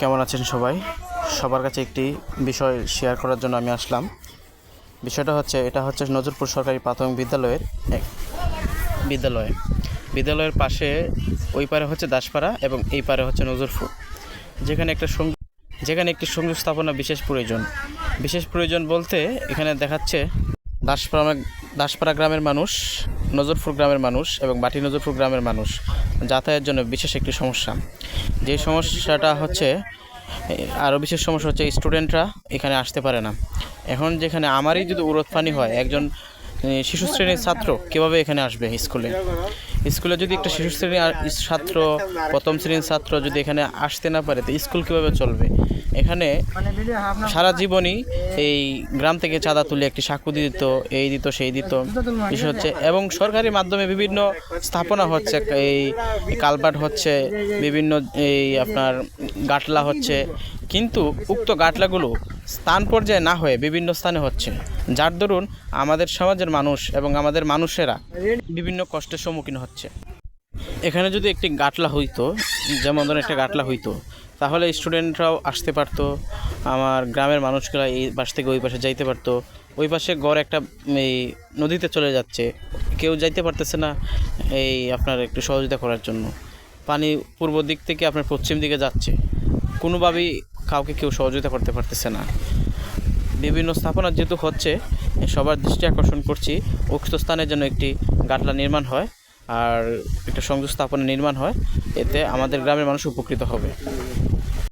কেমন আছেন সবাই? সবার কাছে একটি বিষয় শেয়ার করার জন্য আমি আসলাম। বিষয়টা হচ্ছে, এটা হচ্ছে নজরপুর সরকারি প্রাথমিক বিদ্যালয়ের এক বিদ্যালয়। বিদ্যালয়ের পাশে ওই পারে হচ্ছে দাসপাড়া এবং এই পারে হচ্ছে নজরপুর। যেখানে একটা যেখানে একটি সংযোগ স্থাপনা বিশেষ প্রয়োজন। বিশেষ প্রয়োজন বলতে এখানে দেখাচ্ছে দাসপাড়া দাসপাড়া গ্রামের মানুষ নজরপুর গ্রামের মানুষ এবং বাটি নজরপুর গ্রামের মানুষ যাতায়াতের জন্য বিশেষ একটি সমস্যা। যে সমস্যাটা হচ্ছে, আরও বিশেষ সমস্যা হচ্ছে স্টুডেন্টরা এখানে আসতে পারে না। এখন যেখানে আমারই যদি উরোৎফানি হয়, একজন শিশু শ্রেণির ছাত্র কীভাবে এখানে আসবে স্কুলে? স্কুলে যদি একটা শিশু শ্রেণির আর- ছাত্র, প্রথম শ্রেণির ছাত্র যদি এখানে আসতে না পারে, তো স্কুল কীভাবে চলবে? এখানে সারা জীবনই এই গ্রাম থেকে চাঁদা তুলে একটি সাক্ষু দিত, এই দিত, সেই দিত। বিষয় হচ্ছে, এবং সরকারি মাধ্যমে বিভিন্ন স্থাপনা হচ্ছে এই কালভার্ট হচ্ছে, বিভিন্ন এই আপনার গাটলা হচ্ছে। কিন্তু উক্ত গাটলাগুলো স্থান পর্যায়ে না হয়ে বিভিন্ন স্থানে হচ্ছে। যার দরুন আমাদের সমাজের মানুষ এবং আমাদের মানুষেরা বিভিন্ন কষ্টের সম্মুখীন হচ্ছে। এখানে যদি একটি গাটলা হইতো, যেমন ধরুন একটা গাটলা হইতো, তাহলে স্টুডেন্টরাও আসতে পারতো, আমার গ্রামের মানুষগুলা এই পাশ থেকে ওই পাশে যাইতে পারতো। ওই পাশে গড় একটা, এই নদীতে চলে যাচ্ছে। কেউ যাইতে পারতেছে না এই আপনার একটু সহযোগিতা করার জন্য। পানি পূর্ব দিক থেকে আপনার পশ্চিম দিকে যাচ্ছে। কোনোভাবেই কাউকে কেউ সহযোগিতা করতে পারতেছে না। বিভিন্ন স্থাপনা যেহেতু হচ্ছে সবার দৃষ্টি আকর্ষণ করছি, উক্ত স্থানের জন্য একটি গাটলা নির্মাণ হয় আর একটা সংযোগ স্থাপনা নির্মাণ হয়, এতে আমাদের গ্রামের মানুষ উপকৃত হবে।